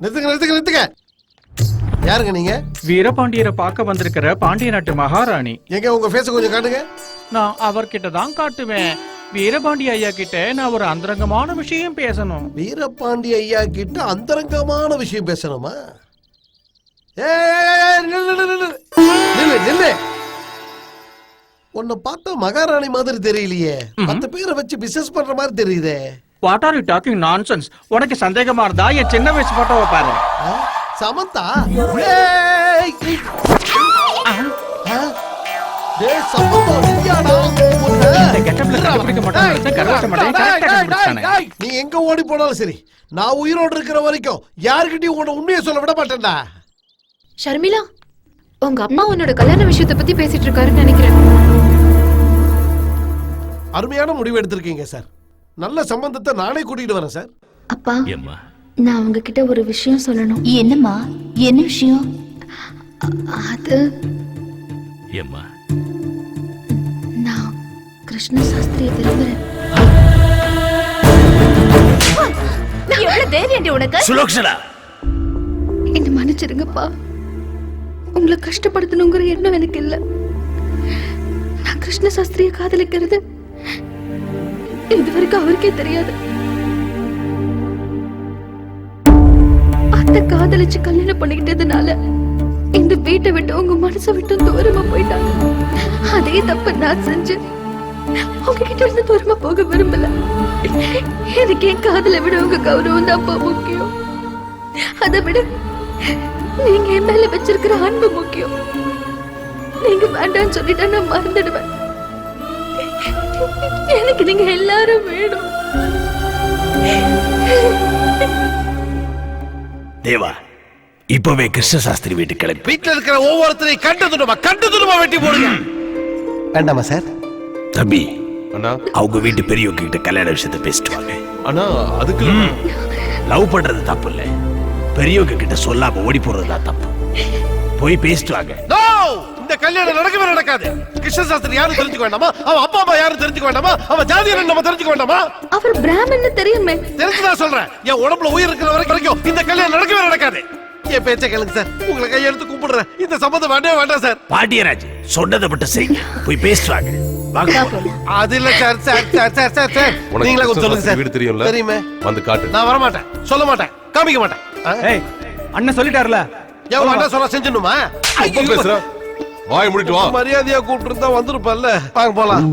நிறுத்துங்க நிறுத்துங்க நிறுத்துங்க. யாருங்க நீங்க? வீரபாண்டியரை பார்க்க வந்திருக்கிற பாண்டிய நாட்டு மகாராணி. எங்க உங்க ஃபேஸ கொஞ்சம் காட்டுங்க. நான் அவர்கிட்ட தான் காட்டுவேன். வீரபாண்டிய ஐயா கிட்ட நான் ஒரு அந்தரங்கமான விஷயம் பேசணும். வீரபாண்டி ஐயா கிட்ட அந்தரங்கமான விஷயம் பேசணுமா. உன்னை பார்த்தா மகாராணி மாதிரி தெரியலையே. பத்து பேரை வச்சு பிசினஸ் பண்ற மாதிரி தெரியுதே. What are you talking nonsense உனக்கு சந்தேகமா இருந்தா என் சின்ன வயசு போட்டோவை பாரு? சமந்தா? நீ எங்க ஓடி போனாலும் சரி நான் உயிரோடு இருக்கிற வரைக்கும் யாருக்கிட்டையும் உன்னை உண்மையை சொல்ல விட மாட்டேன்டா. ஷர்மிளா உங்க அப்பா உன்னோட கல்யாண விஷயத்தை பத்தி பேசிட்டு இருக்காருன்னு நினைக்கிறேன். அருமையான முடிவு எடுத்திருக்கீங்க சார். நல்ல சம்பந்தத்தை நானே கூட்டிட்டு வரேன் சார். அப்பா ஏம்மா? நான் உங்ககிட்ட ஒரு விஷயம் சொல்லணும். என்னம்மா? என்ன விஷயம்? அது ஏம்மா? நான் கிருஷ்ண சாஸ்திரியை விரும்புறேன். எவ்வளவு தைரியம் உனக்கு? சுலோக்ஷனா? என்ன மன்னிச்சிருங்கப்பா. உங்களை கஷ்டப்படுத்தணுங்கிற எண்ணம் எனக்கு இல்ல. நான் கிருஷ்ண சாஸ்திரியை காதலிக்கிறது இதுவரைக்கும் அவருக்கே தெரியாது. அத்தை காதலிச்சு கல்யாணம் பண்ணிக்கிட்டதுனால இந்த வீட்டை விட்டு உங்க மனசை விட்டு தூரமா போயிட்டாங்க. அதே தப்பு நான் செஞ்சு உங்ககிட்ட இருந்து தூரமா போக விரும்பல. எனக்கு என் காதலை விட உங்க கௌரவம் தான் முக்கியம்? அதை விட நீங்க என் மேல வச்சிருக்கிற அன்பு முக்கியம். நீங்க வேண்டாம்னு சொல்லிட்டா நான் மறந்துடுவேன். எனக்கு நீங்க எல்லாரும் வேணும். தேவா இப்பவே கிருஷ்ண சாஸ்திரி வீட்டுக்கு கிளம்பி. வீட்டுல இருக்கிற ஒவ்வொருத்தரையும் கண்டு துணுமா கண்டு துணுமா வெட்டி போடுங்க. வேண்டாமா சார் தம்பி அண்ணா. அவங்க வீட்டு பெரியவங்க கிட்ட கல்யாண விஷயத்த பேசிட்டு வாங்க. அண்ணா அதுக்கு லவ் பண்றது தப்பு இல்ல பெரியவங்க கிட்ட சொல்லாம ஓடி போறது தான் தப்பு. போய் பேசிட்டு வாங்க. நோ இந்த கல்யாணம் நடக்கவே நடக்காது. கிருஷ்ண சாஸ்திரி யாரும் தெரிஞ்சுக்க வேண்டாமா? அவன் அப்பா அம்மா யாரும் தெரிஞ்சுக்க வேண்டாமா? அவன் ஜாதியர் நம்ம தெரிஞ்சுக்க வேண்டாமா? அவர் பிராமன்னு தெரியுமே. தெரிஞ்சுதான் சொல்றேன். என் உடம்புல உயிர் இருக்கிற வரைக்கும் இந்த கல்யாணம் நடக்கவே நடக்காது. என் பேச்சை கேளுங்க சார். உங்களை கையெடுத்து கும்பிடுறேன். இந்த சம்மந்தம் வேண்டவே வேண்டாம் சார். பாண்டியராஜ் சொன்னதை மட்டும் செய்யுங்க போய் பேசிட்டு வாங்க. வாங்க போலாம். அது இல்ல sir sir sir sir sir sir. நீங்களே கொஞ்சம் சொல்லுங்க சார். வீடு தெரியும்ல? தெரியுமே. வந்து காட்டு. நான் வர மாட்டேன் சொல்ல மாட்டேன். காமிக்க மாட்டேன். அண்ணன் சொல்லிட்டாருல. எவ்வளவு வேண்டாம் சொல்ல செஞ்சிடணுமா? ரொம்ப பேசுற. வாய் முடிட்டு வா. மரியாதையா கூப்பிட்டு இருந்தா வந்திருப்பல்ல வாங்க போலாம்.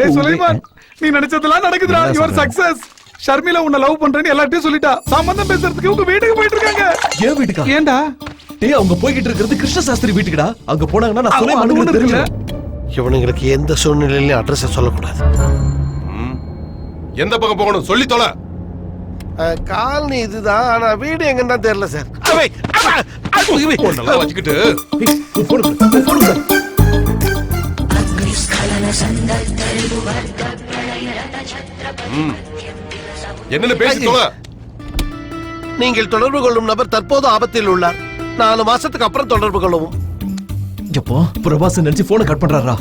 டேய் சுலைமான் நீ நினைச்சதெல்லாம் நடக்குதுடா. யுவர் சக்சஸ் ஷர்மிளா உன்னை லவ் பண்றேன்னு எல்லார்ட்டையும் சொல்லிட்டா. சம்பந்தம் பேசுறதுக்கு உங்க வீட்டுக்கு போயிட்டு இருக்காங்க ஏன் வீட்டுக்கா? ஏன்டா? டேய் அவங்க போய்கிட்டு இருக்கிறது கிருஷ்ண சாஸ்திரி வீட்டுக்குடா. அங்க போனாங்கன்னா நான் இருக்குல்ல? தெரியும் இவனுங்களுக்கு எந்த சூழ்நிலையிலும் அட்ரஸ் சொல்லக்கூடாது. எந்த பக்கம் போகணும்? சொல்லி தொலை. காலனி இதுதான் ஆனா வீடு எங்கன்னு தான் தெரியல சார். அவை, வச்சுக்கிட்டு. ஏய், உன் phone கொடு, உன் phone கொடு. என்னன்னு பேசி தொலை நீங்கள் தொடர்பு கொள்ளும் நபர் தற்போது ஆபத்தில் உள்ளார். நாலு மாசத்துக்கு அப்புறம் தொடர்பு கொள்ளவும். எப்போ? பிரபாஸ் நினைச்சு போனை கட் பண்றாரா?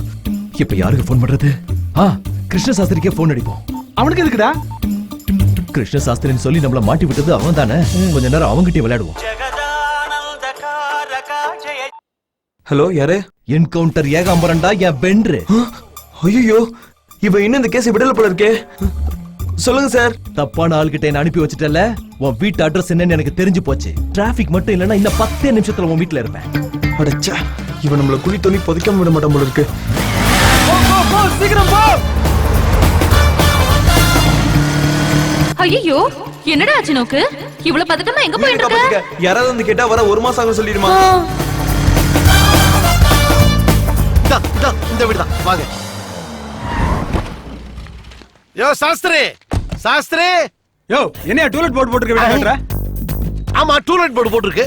இப்ப யாருக்கு போன் பண்றது? ஆ கிருஷ்ண சாஸ்திரிக்கே போன் அடிப்போம். அவனுக்கு எதுக்குடா? கிருஷ்ண சாஸ்திரின்னு சொல்லி நம்மள மாட்டி விட்டது அவன் தானே கொஞ்ச நேரம் அவங்கிட்டே விளையாடுவோம். ஹலோ யாரு? என்கவுண்டர் ஏகாம்பரண்டா என் பென்று. ஐயோ இவ இன்னும் இந்த கேஸ் விடல போல இருக்கே. சொல்லுங்க சார். தப்பான ஆள்கிட்ட என்ன அனுப்பி வச்சுட்டல உன் வீட்டு அட்ரஸ் என்னன்னு எனக்கு தெரிஞ்சு போச்சு. டிராபிக் மட்டும் இல்லைன்னா இன்னும் பத்தே நிமிஷத்துல உன் வீட்டுல இருப்பேன். அடச்சா இவன் நம்மள குழி தோண்டி புதைக்காம விட மாட்டான் போல இருக்கு. ஐயோ என்னடா ஆச்சு நோக்கு? இவ்வளவு பதட்டமா எங்க போயிட்டு இருக்க. யாராவது வந்து கேட்டா வர ஒரு மாசம் ஆகும் சொல்லிடுமா? இந்த வீடு தான். வாங்க. யோ சாஸ்திரி! சாஸ்திரி! யோ என்னையா டூலெட் போட்டு போட்டுருக்க ஆமா டூலெட் போர்டு போட்டிருக்கு.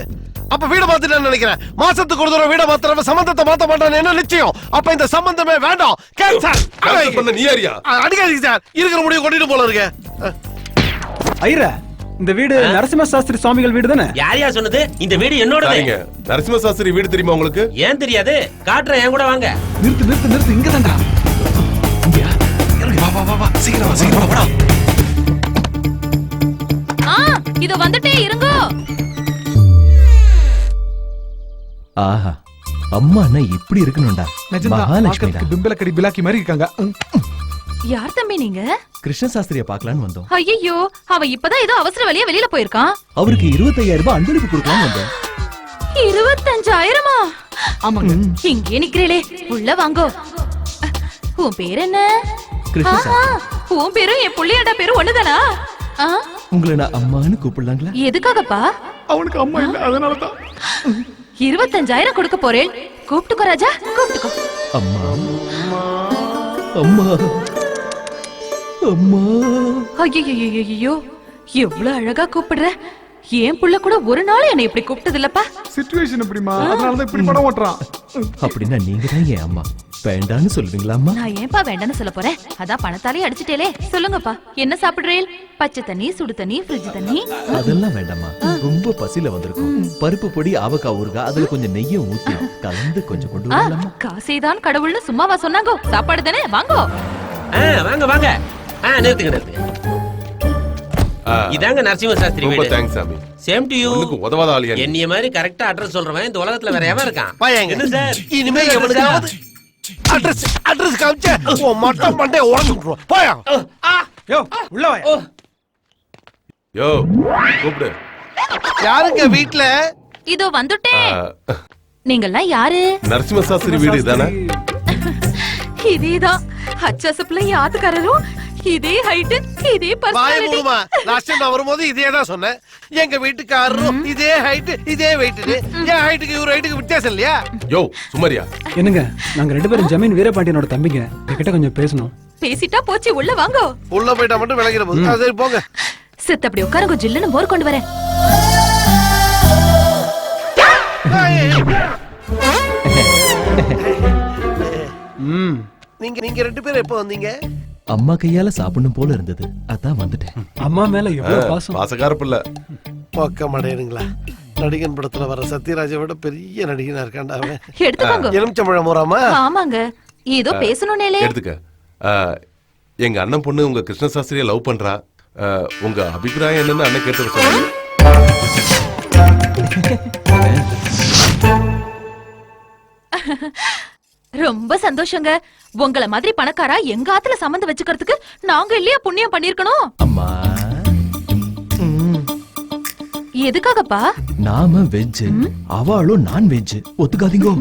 அப்ப வீட மாத்திட்டேன்னு நினைக்கிறேன்? மாசத்துக்கு ஒரு தடவை வீட மாத்திரவ சம்பந்தத்தை மாத்த மாட்டான்னு என்ன நிச்சயம்? அப்ப இந்த சம்பந்தமே வேண்டாம். கேன்சல் நீ யாரியா? அடிக்காதீங்க சார். இருக்கிற முடிவு கொட்டிட்டு போல இருக்கு. ஐர இந்த வீடு நரசிம்ம சாஸ்திரி சுவாமிகள் வீடு தானே? யார் சொன்னது? இந்த வீடு என்னோட சரிங்க நரசிம்ம சாஸ்திரி வீடு தெரியுமா உங்களுக்கு? ஏன் தெரியாது? காட்டுறேன் என் கூட வாங்க. நிறுத்து நிறுத்து நிறுத்து இங்க தான்டா. வா வா வா வா. சீக்கிரம் வா ஆ இது வந்துட்டே இருங்கோ. ஆஹா அம்மான்னா இப்படி இருக்கணும்டா. நிஜம்தான். மகாலட்சுமி பிம்பலக்கடி பிலாக்கி மாதிரி இருக்காங்க யார் தம்பி நீங்க? கிருஷ்ண சாஸ்திரிய பார்க்கலான்னு வந்தோம். ஐயோ அவ இப்பதான் ஏதோ அவசர வழியா வெளியில போயிருக்கான். அவருக்கு இருபத்தையாயிரம் ரூபாய் அன்பளிப்பு கொடுக்கலாம்னு வந்தோம். இருபத்தஞ்சாயிரமா? ஆமாங்க. இங்கே நிக்கிறேளே. உள்ள வாங்கோ. உன் பேர் என்ன? உன் பேரும் என் புள்ளையாடா பேரும் ஒண்ணுதானா? உங்களை நான் அம்மான்னு கூப்பிடலாங்களா? எதுக்காகப்பா? அவனுக்கு அம்மா இல்ல அதனாலதான். இருபத்தஞ்சாயிரம் கொடுக்க போறேன். கூப்பிட்டுக்கோ ராஜா கூப்பிட்டுக்கோ. அம்மா. அம்மா. அம்மா. ஐயோ எவ்வளவு அழகா கூப்பிடுற? என் புள்ள கூட ஒரு நாள் என்னை இப்படி கூப்பிட்டது இல்லப்பா சிச்சுவேஷன் எப்படிமா அதனாலதான் இப்படி படம் ஓட்டுறான். அப்படின்னா நீங்க தான் என் அம்மா? வேண்டான்னு சொல்லுவீங்களா அம்மா? நான் ஏன்பா வேண்டாம்னு சொல்ல போறேன்? அதான் பணத்தாலே அடிச்சிட்டேலே சொல்லுங்கப்பா என்ன சாப்பிடுறேன் பச்சை தண்ணி சுடு தண்ணி ஃப்ரிட்ஜ் தண்ணி. அதெல்லாம் வேண்டாம்மா. ரொம்ப பசியில வந்திருக்கும். பருப்பு பொடி ஆவக்காய் ஊறுகாய் அதுல கொஞ்சம் நெய்யும் ஊத்தி கலந்து கொஞ்சம் கொண்டு வரலாமா? காசேதான் கடவுள்னு சும்மாவா சொன்னாங்கோ? சாப்பாடு தானே? வாங்கோ. ஆ, வாங்க வாங்க. ஆ நிறுத்துங்க நிறுத்துங்க. ஆ, இதாங்க நரசிம்ம சாஸ்திரி ரொம்ப வீடு. தேங்க்ஸ் சாமி. சேம் டு யூ ஒண்ணுக்கு உதவாத ஆளியா. என்னைய மாதிரி கரெக்டா அட்ரஸ் சொல்றவன் இந்த உலகத்துல வேற எவன் இருக்கான்? வாயாங்க என்ன சார்? இனிமே எவனுக்காவது அட்ரஸ் அட்ரஸ் காமிச்ச. உன் மட்டம் மண்டே உடஞ்சு விட்டுருவோம் போயா யோ. கூப்பிடு. யாருங்க வீட்ல? இதோ வந்துட்டேன். நீங்கெல்லாம் யாரு? நரசிம்ம சாஸ்திரி வீடு தானே இதேதான். அச்சசப்புல ஆத்துக்காரரும் இதே ஹைட் இதே வாய பர்சனாலிட்டி மூடுமா? லாஸ்ட் டைம் நான் வரும்போது இதே தான் சொன்னேன். எங்க வீட்டுக்காரரும் இதே ஹைட் இதே வெயிட் என் ஹைட்டுக்கு இவர் ஹைட்டுக்கு வித்தியாசம் இல்லையா? யோ சுமரியா. என்னங்க நாங்க ரெண்டு பேரும் ஜமீன் வீரபாண்டியனோட தம்பிங்க. கிட்ட கொஞ்சம் பேசணும். பேசிட்டா போச்சு உள்ள வாங்கோ. உள்ள போயிட்டா மட்டும் விளக்கிற போது. சரி போங்க. சித்த அப்படி உட்காருங்க ஜில்லுன்னு மோர் கொண்டு வரேன். நீங்க நீங்க ரெண்டு பேரும் எப்போ வந்தீங்க? அம்மா கையால சாப்பிடணும் போல இருந்தது. அதான் வந்துட்டேன். அம்மா மேல எவ்வளவு பாசம்? பாசக்கார பிள்ளை. பக்கம் அடையணுங்களா? நடிகன் படத்துல வர சத்யராஜை விட பெரிய நடிகனா இருக்காண்டா அவன். எடுத்துக்கோங்க எலுமிச்சம்பழம் போறாமா? ஆமாங்க. ஏதோ பேசணும்னேலே எடுத்துக்க. ஆ, எங்க அண்ணன் பொண்ணு உங்க கிருஷ்ண சாஸ்திரியை லவ் பண்றா. ஆ, உங்க அபிப்பிராயம் என்னன்னு அண்ணன் கேட்டு சொல்லுங்க. ரொம்ப சந்தோஷங்க. உங்கள மாதிரி பணக்காரா எங்க ஆத்துல சம்மந்தம் வச்சுக்கிறதுக்கு நாங்க இல்லையா புண்ணியம் பண்ணிருக்கணும்? அம்மா. எதுக்காகப்பா? நாம வெஜ் அவளும் நான் வெஜ் ஒத்துக்காதீங்கோ.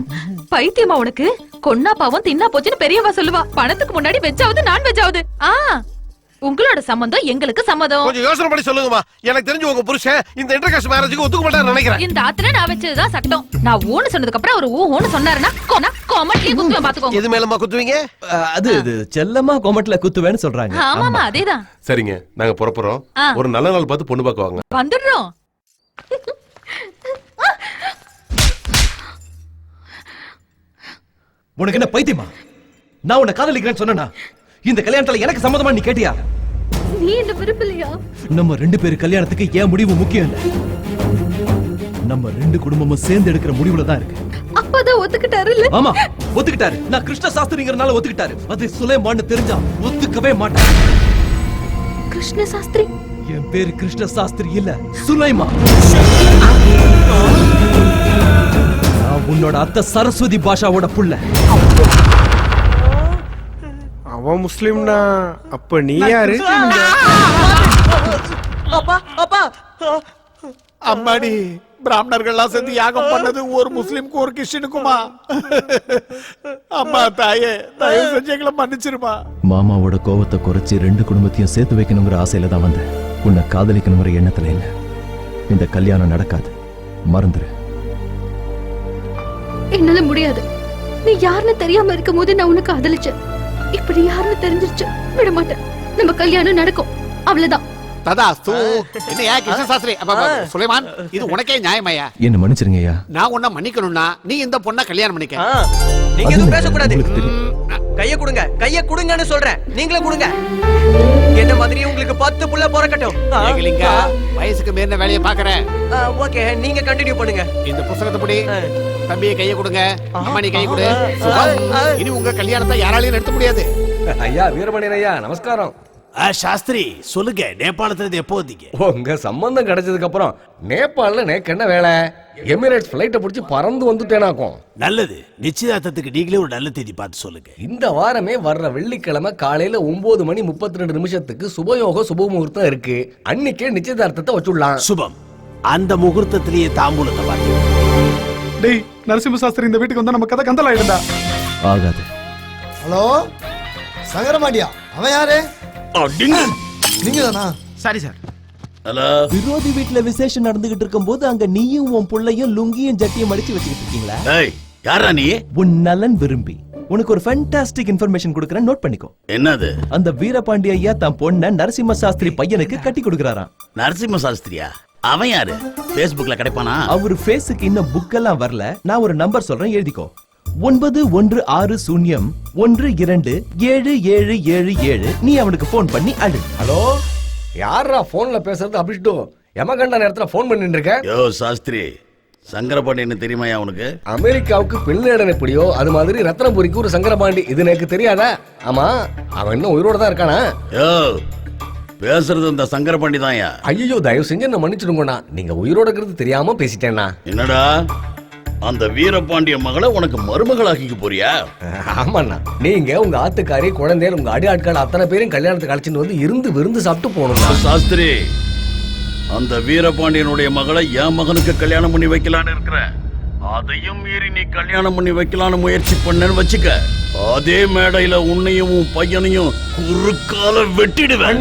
பைத்தியமா உனக்கு? கொன்னா பாவம் தின்னா போச்சுன்னு பெரியவா சொல்லுவா. பணத்துக்கு முன்னாடி வெஜ்ஜாவது நான் வெஜ்ஜாவது ஆ. உங்களோட சம்மந்தம் எங்களுக்கு சம்மதம். கொஞ்சம் யோசனை பண்ணி சொல்லுங்கம்மா. எனக்கு தெரிஞ்சு உங்க புருஷன் இந்த இன்டர்காஸ்ட் மேரேஜுக்கு ஒத்துக்க மாட்டாரு நினைக்கிறேன். இந்த ஆத்துல நான் வச்சதுதான் சட்டம். நான் ஊன்னு சொன்னதுக்கு அப்புறம் அவர் ஊ ஊன்னு சொன்னாருன்னா கொனா கோமட்லயே குத்துவேன் பாத்துக்கோங்க. எது மேலமா குத்துவீங்க? அது இது செல்லமா கோமட்ல குத்துவேன்னு சொல்றாங்க. ஆமாமா அதேதான். சரிங்க நாங்க புறப்படுறோம். ஆ. ஒரு நல்ல நாள் பார்த்து பொண்ணு பார்க்க வாங்க. வந்துடுறோம். உனக்கு என்ன பைத்தியமா? நான் உன்னை காதலிக்கிறேன்னு சொன்னனா? இந்த கல்யாணத்துல எனக்கு சம்மதமா நீ கேட்டியா? நீ என்ன விரும்பலையா? நம்ம ரெண்டு பேரு கல்யாணத்துக்கு ஏன் முடிவு முக்கியம் இல்ல. நம்ம ரெண்டு குடும்பமும் சேர்ந்து எடுக்கிற முடிவுல தான் இருக்கு. அப்பாதான் ஒத்துக்கிட்டாருல்ல ஆமா ஒத்துக்கிட்டாரு. நான் கிருஷ்ண சாஸ்திரிங்கிறனால ஒத்துக்கிட்டாரு. அது சுலைமான்னு தெரிஞ்சா ஒத்துக்கவே மாட்டேன் கிருஷ்ண சாஸ்திரி என் பேரு கிருஷ்ண சாஸ்திரி இல்ல சுலைமா. நான் உன்னோட அத்தை சரஸ்வதி பாஷாவோட புள்ள. அவன் முஸ்லிம்னா அப்ப நீ யாரு? அப்பா அப்பா. அம்மாடி பிராமணர்கள்லாம் சேர்ந்து யாகம் பண்ணது ஒரு முஸ்லிம்க்கும் ஒரு கிறிஸ்டினுக்குமா? அம்மா தாயே தயவு செஞ்சு எங்களை மன்னிச்சிருமா? மாமாவோட கோவத்தை குறைச்சி ரெண்டு குடும்பத்தையும் சேர்த்து வைக்கணுங்கிற ஆசையில தான் வந்தேன். உன்னை காதலிக்கணுங்கிற எண்ணத்துல இல்ல. இந்த கல்யாணம் நடக்காது. மறந்துரு. என்னால முடியாது. நீ யாருன்னு தெரியாம இருக்கும் போது நான் உனக்கு காதலிச்சேன். இப்படி யாருன்னு தெரிஞ்சிருச்சு. விட மாட்டேன். நம்ம கல்யாணம் நடக்கும். அவ்வளவுதான். ததாஸ்து என்னையா கிருஷ்ண சாஸ்திரி சுலைமான் இது உனக்கே நியாயமாயா என்ன மன்னிச்சிருங்க ஐயா நான் உன்னை மன்னிக்கணும்னா நீ இந்த பொண்ணை கல்யாணம் பண்ணிக்க. நீங்க எதுவும் பேசக்கூடாது. கைய கொடுங்க கைய கொடுங்கன்னு சொல்றேன். நீங்களே கொடுங்க. என்ன மாதிரி உங்களுக்கு பத்து புள்ள பிறக்கட்டும்? ஏகலிங்கா வயசுக்கு மீறின வேலையை பாக்குற ஆ, ஓகே நீங்க கண்டினியூ பண்ணுங்க. இந்த புஸ்தகத்தை படி தம்பியை கையை கொடுங்க அம்மா நீ கை கொடு. இனி உங்க கல்யாணத்தை யாராலையும் நிறுத்த முடியாது. ஐயா வீரமணியன் ஐயா நமஸ்காரம். சாஸ்திரி சொல்லுங்க நேபாளத்துல இருந்து எப்போ வந்தீங்க? உங்க சம்பந்தம் கிடைச்சதுக்கு அப்புறம் நேபாள்ல நேக்கு என்ன வேலை? எமிரேட்ஸ் ஃபிளைட்டை பிடிச்சி பறந்து வந்துட்டேனாக்கும். நல்லது. நிச்சயதார்த்தத்துக்கு நீங்களே ஒரு நல்ல தேதி பார்த்து சொல்லுங்க. இந்த வாரமே வர்ற வெள்ளிக்கிழமை காலையில ஒன்பது மணி முப்பத்தி ரெண்டு நிமிஷத்துக்கு சுபயோக சுபமுகூர்த்தம் இருக்கு. அன்னைக்கே நிச்சயதார்த்தத்தை வச்சுடலாம். சுபம். அந்த முகூர்த்தத்திலேயே தாம்பூலத்தை பார்த்து. டேய் நரசிம்ம சாஸ்திரி இந்த வீட்டுக்கு வந்தா நம்ம கதை கந்தலா இருந்தா ஆகாது. ஹலோ? சங்கரமாடியா அவன் யாரு? நீங்க தானா சரி சார். ஹலோ. விரோதி வீட்ல விசேஷம் நடந்துகிட்டு இருக்கும்போது அங்க நீயும் உன் புள்ளையும் லுங்கியும் ஜட்டியும் அடிச்சு வச்சுக்கிட்டு இருக்கீங்களா? ஏய் யாரா நீ? உன் நலன் விரும்பி. உனக்கு ஒரு ஃபேண்டாஸ்டிக் இன்ஃபர்மேஷன் கொடுக்கறேன் நோட் பண்ணிக்கோ. என்னது? அந்த வீரபாண்டி ஐயா தன் பொண்ண நரசிம்ம சாஸ்திரி பையனுக்கு கட்டி கொடுக்கறாராம். நரசிம்ம சாஸ்திரியா? அவன் யாரு? Facebookல கிடைப்பானா? அவர் ஃபேஸுக்கு இன்னும் புக் எல்லாம் வரல. நான் ஒரு நம்பர் சொல்றேன் எழுதிக்கோ. ஒன்பது ஒன்று ஆறு சூன்யம் ஒன்று இரண்டு ஏழு ஏழு ஏழு ஏழு. நீ அவனுக்கு ஃபோன் பண்ணி அழு. ஹலோ? யாரா போன்ல பேசுறது? அப்படிட்டு எமகண்ட நேரத்துல போன் பண்ணிட்டு இருக்க யோ சாஸ்திரி. சங்கரபாண்டியன்னு தெரியுமாயா உனக்கு? அமெரிக்காவுக்கு பின்னேடன் எப்படியோ? அது மாதிரி ரத்னபுரிக்கு ஒரு சங்கரபாண்டி. இது எனக்கு தெரியாதா? ஆமா அவன் இன்னும் உயிரோட தான் இருக்கானா? யோ பேசுறது இந்த சங்கரபாண்டி தான்யா. ஐயோ தயவு செஞ்சு என்ன மன்னிச்சிடுங்கண்ணா. நீங்க உயிரோட இருக்கிறது தெரியாம பேசிட்டேன்னா என்னடா? அந்த வீரபாண்டிய மகளை உனக்கு மருமகளாக்கிக்க போறியா? ஆமாண்ணா. நீங்க உங்க ஆத்துக்காரி குழந்தைகள் உங்க அடி ஆட்கள் அத்தனை பேரும் கல்யாணத்துக்கு அழைச்சிட்டு வந்து இருந்து விருந்து சாப்பிட்டு போகணும்ண்ணா. சாஸ்திரி அந்த வீரபாண்டியனுடைய மகளை என் மகனுக்கு கல்யாணம் பண்ணி வைக்கலான்னு இருக்கிற அதையும் மீறி நீ கல்யாணம் பண்ணி வைக்கலான்னு முயற்சி பண்ணேன்னு வச்சுக்க அதே மேடையில உன்னையும் உன் பையனையும் குறுக்கால வெட்டிடுவேன்.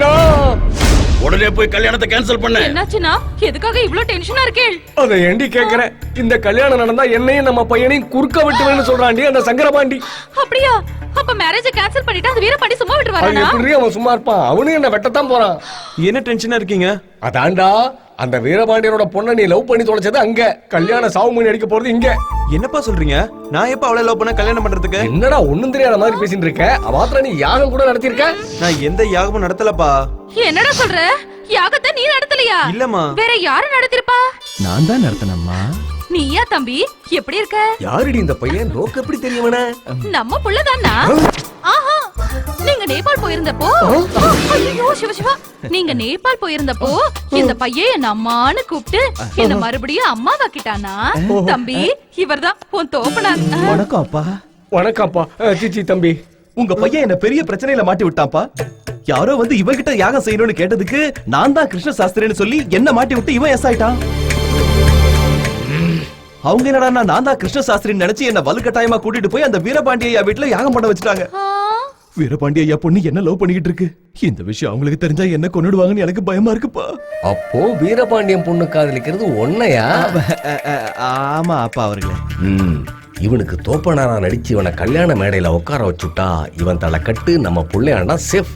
உடனே போய் கல்யாணத்தை கேன்சல் பண்ண. என்னாச்சுன்னா? எதுக்காக இவ்ளோ டென்ஷனா இருக்கேள் அதை ஏண்டி கேக்குறேன் இந்த கல்யாணம் நடந்தா என்னையும் நம்ம பையனையும் குறுக்க விட்டுவேன்னு சொல்றாண்டி அந்த சங்கரபாண்டி. அப்படியா? அப்ப மேரேஜ் கேன்சல் பண்ணிட்டு அந்த வீரபாண்டி சும்மா அது விட்டுருவானா எப்படி அவன் சும்மா இருப்பான் அவனும் என்ன வெட்டத்தான் போறான். என்ன டென்ஷனா இருக்கீங்க? அதான்டா அந்த வீரபாண்டியனோட பொண்ணை நீ லவ் பண்ணி தொலைச்சது அங்க. கல்யாண சாவு மணி அடிக்க போறது இங்க. என்னப்பா சொல்றீங்க? நான் எப்ப அவளை லவ் பண்ண கல்யாணம் பண்றதுக்கு? என்னடா ஒண்ணும் தெரியாத மாதிரி பேசிட்டு இருக்க? மாத்திரம் நீ யாகம் கூட நடத்திருக்க நான் எந்த யாகமும் நடத்தலப்பா. என்னடா சொல்ற? யாகத்தை நீ நடத்தலையா? இல்லம்மா. வேற யாரு நடத்திருப்பா? நான் தான் நடத்தினம்மா. நீயா தம்பி? எப்படி இருக்க? யாருடி இந்த பையன்? நோக்கு எப்படி தெரியவன நம்ம புள்ளதானா? ஆஹா நீங்க நேபாள் போயிருந்தப்போ ஐயோ சிவ சிவா. நீங்க நேபாள் போயிருந்தப்போ இந்த பையன் என்ன அம்மான்னு கூப்பிட்டு என்ன மறுபடியும் அம்மா வாக்கிட்டானா? தம்பி இவர்தான். உன் தோப்பனார். வணக்கம் அப்பா. வணக்கம்ப்பா. அஹ், சிச்சி தம்பி. உங்க பையன் என்ன பெரிய பிரச்சனையில மாட்டி விட்டான்ப்பா யாரோ வந்து இவகிட்ட யாகம் செய்யணும்னு கேட்டதுக்கு நான் தான் கிருஷ்ண சாஸ்திரின்னு சொல்லி என்ன மாட்டி விட்டு இவன் எஸ் ஆயிட்டான்? அவங்க என்னடா நான் தான் கிருஷ்ண சாஸ்திரின்னு நினைச்சு என்ன வலுக்கட்டாயமா கூட்டிட்டு போய் அந்த வீரபாண்டிய ஐயா வீட்டுல யாகம் பண்ண வச்சுட்டாங்க. வீரபாண்டிய ஐயா பொண்ணு என்ன லவ் பண்ணிக்கிட்டு இருக்கு இந்த விஷயம் அவங்களுக்கு தெரிஞ்சா என்ன கொன்னுடுவாங்கன்னு எனக்கு பயமா இருக்குப்பா. அப்போ வீரபாண்டியன் பொண்ணு காதலிக்கிறது ஒன்னையா? ஆமா அப்பா அவர்களே. ம், இவனுக்கு தோப்பனாரா நடிச்சு இவனை கல்யாண மேடையில உட்கார வச்சுட்டா இவன் தலை கட்டு நம்ம பிள்ளையாண்டா சேஃப்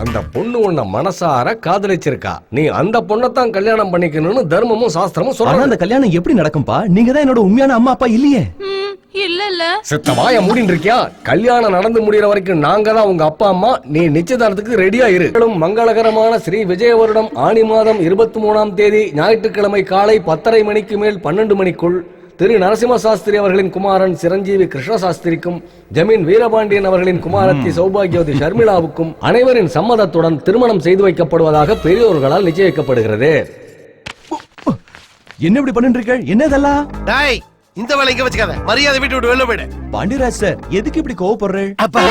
அந்த பொண்ணு உன்னை மனசார காதலிச்சிருக்கா. நீ அந்த பொண்ணத்தான் கல்யாணம் பண்ணிக்கணும்னு தர்மமும் சாஸ்திரமும் ஆனா சொல்றாங்க அந்த கல்யாணம் எப்படி நடக்கும்பா? நீங்க தான் என்னோட உண்மையான அம்மா அப்பா இல்லையே? ம், இல்ல இல்ல செத்த வாய மூடின்னு இருக்கியா கல்யாணம் நடந்து முடியற வரைக்கும் நாங்க தான் உங்க அப்பா அம்மா. நீ நிச்சயதார்த்தத்துக்கு ரெடியா இரு. மங்களகரமான ஸ்ரீ விஜய வருடம் ஆணி மாதம் இருபத்தி மூணாம் தேதி ஞாயிற்றுக்கிழமை காலை பத்தரை மணிக்கு மேல் பன்னெண்டு மணிக்குள் திரு நரசிம்ம சாஸ்திரி அவர்களின் குமாரன் சிரஞ்சீவி கிருஷ்ண சாஸ்திரிக்கும் ஜமீன் வீரபாண்டியன் அவர்களின் குமாரத்தி சௌபாகியவதி ஷர்மிளாவுக்கும் அனைவரின் சம்மதத்துடன் திருமணம் செய்து வைக்கப்படுவதாக பெரியோர்களால் நிச்சயிக்கப்படுகிறது. என்ன இப்படி பண்ணிட்டு இருக்க என்ன இதெல்லாம் டேய் இந்த வேலை இங்க வச்சுக்காத. மரியாதை வீட்டு விட்டு வெளில போயிடு. பாண்டியராஜ் சார் எதுக்கு இப்படி கோவப்படுற? அப்பா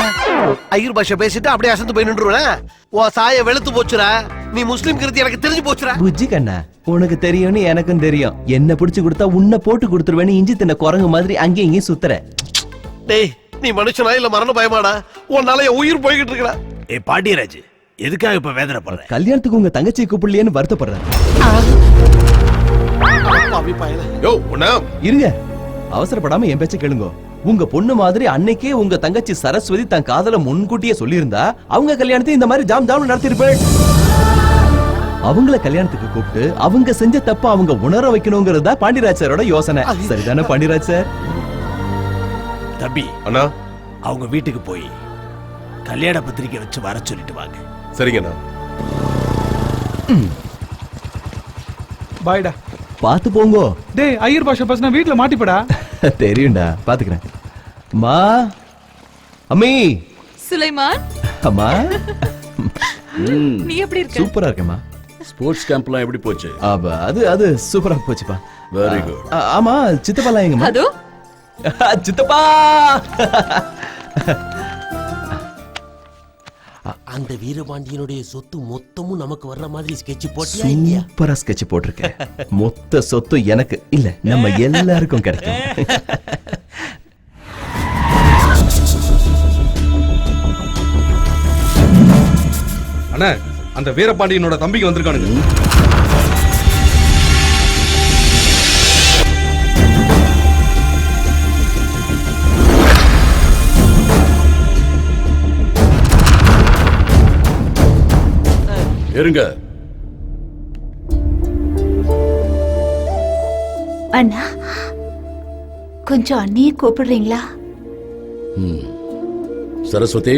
ஐயர் பாஷை பேசிட்டு அப்படியே அசந்து போய் நின்றுவேன் உன் சாய வெளுத்து போச்சுடா. நீ முஸ்லிம் கிருத்தி எனக்கு தெரிஞ்சு போச்சுடா. புஜ்ஜி கண்ணா. உனக்கு தெரியும்னு எனக்கும் தெரியும். என்ன பிடிச்சு கொடுத்தா உன்னை போட்டு கொடுத்துருவேன்னு இஞ்சி தின்ன குரங்கு மாதிரி அங்கேயும் இங்கேயும் சுத்துற. டேய் நீ மனுஷனா இல்ல மரண பயமாடா? உன்னால என் உயிர் போய்கிட்டு இருக்கடா. ஏ பாண்டியராஜ் எதுக்காக இப்ப வேதனைப்படுற? கல்யாணத்துக்கு உங்க தங்கச்சியை கூப்பிடலையேன்னு வருத்தப்படுறேன். பாவி பயல. யோ உன்ன. இருங்க. அவசரப்படாம என் பேச்ச கேளுங்க. உங்க பொண்ணு மாதிரி அன்னைக்கே உங்க தங்கச்சி சரஸ்வதி தன் காதல முன்கூட்டியே சொல்லியிருந்தா அவங்க கல்யாணத்தை இந்த மாதிரி ஜாம் ஜாம் நடத்திருப்பேன் அவங்கள கல்யாணத்துக்கு கூப்பிட்டு அவங்க செஞ்ச தப்ப அவங்க உணர வைக்கணுங்கிறது தான் பாண்டியராஜ் சாரோட யோசனை சரிதானே பாண்டியராஜ் சார்? தம்பி அண்ணா. அவங்க வீட்டுக்கு போய் கல்யாண பத்திரிக்கை வச்சு வர சொல்லிட்டு வாங்க. சரிங்கண்ணா பாய்டா. பார்த்து போங்கோ. டேய் ஐயர் பாஷா பேசினா வீட்டுல மாட்டிப்படா. தெரியும்டா பாத்துக்கிறேன் அம்மா அம்மி. சுலைமான். அம்மா. நீ எப்படி இருக்க? சூப்பரா இருக்கேம்மா. ஸ்போர்ட்ஸ் கேம்ப்லாம் எப்படி போச்சு? அப்ப அது அது சூப்பரா போச்சுப்பா. வெரி குட் ஆமா சித்தப்பாலாம் எங்கம்மா? அதோ? சித்தப்பா! அந்த வீரபாண்டியனுடைய சொத்து மொத்தமும் நமக்கு வர்ற மாதிரி ஸ்கெட்ச் போட்டியா இல்லையா? சூப்பரா ஸ்கெட்ச் போட்டிருக்கேன் மொத்த சொத்து எனக்கு. இல்ல நம்ம எல்லாருக்கும் கிடைக்கும். அண்ணா அந்த வீரபாண்டியனோட தம்பிக்கு வந்திருக்கானுங்க. இருங்க. அண்ணா கொஞ்சம் அண்ணியை கூப்பிடுறீங்களா. சரஸ்வதி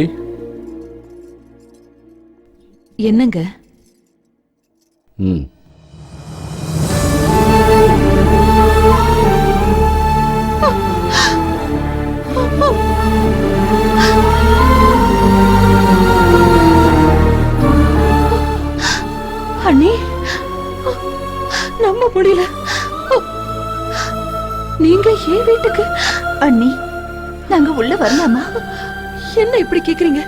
என்னங்க? ம். அண்ணி நம்ப முடியல. நீங்க ஏன் வீட்டுக்கு? அண்ணி நாங்க உள்ள வரலாமா? என்ன இப்படி கேக்குறீங்க?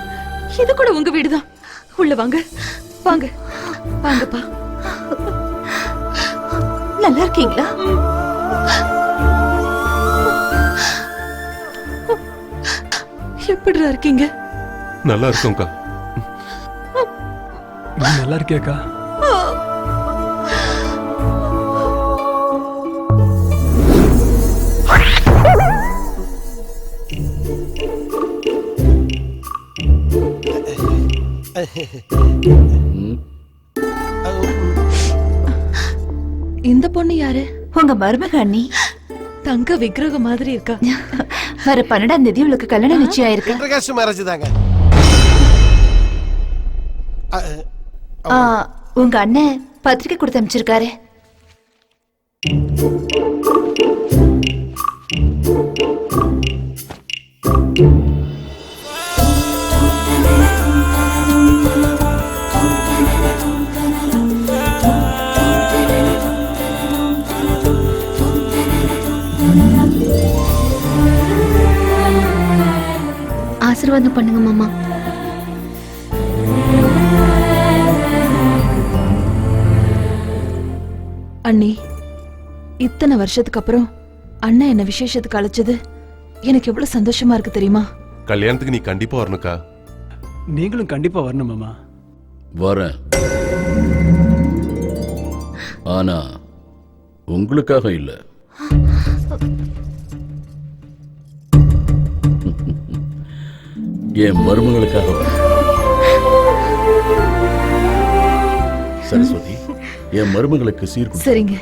இது கூட உங்க வீடுதான். உள்ள வாங்க. வாங்க. வாங்கப்பா. நல்லா இருக்கீங்களா? எப்படிடா இருக்கீங்க? நல்லா இருக்கும்க்கா. நீ நல்லா இருக்கியாக்கா? பொண்ணு யாரு? உங்க மருமக அண்ணி. தங்க விக்கிரகம் மாதிரி இருக்கா? வர பன்னெண்டாம் தேதி உங்களுக்கு கல்யாணம் நிச்சயம் ஆயிருக்கு. இன்டர்காஸ்ட் மேரேஜ் தாங்க. ஆ, உங்க அண்ணன் பத்திரிக்கை கொடுத்து அனுப்பிச்சிருக்காரு. ஆசீர்வாதம் பண்ணுங்க மாமா. அண்ணி இத்தனை வருஷத்துக்கு அப்புறம் அண்ணன் என்ன விசேஷத்துக்கு அழைச்சது? எனக்கு எவ்வளவு சந்தோஷமா இருக்கு தெரியுமா? கல்யாணத்துக்கு நீ கண்டிப்பா வரணுக்கா நீங்களும் கண்டிப்பா வரணும் மாமா. வரேன். ஆனா உங்களுக்காக இல்ல. என் மருமகளுக்காக சரஸ்வதி என் மருமகளுக்கு சீர்குடி சரிங்க.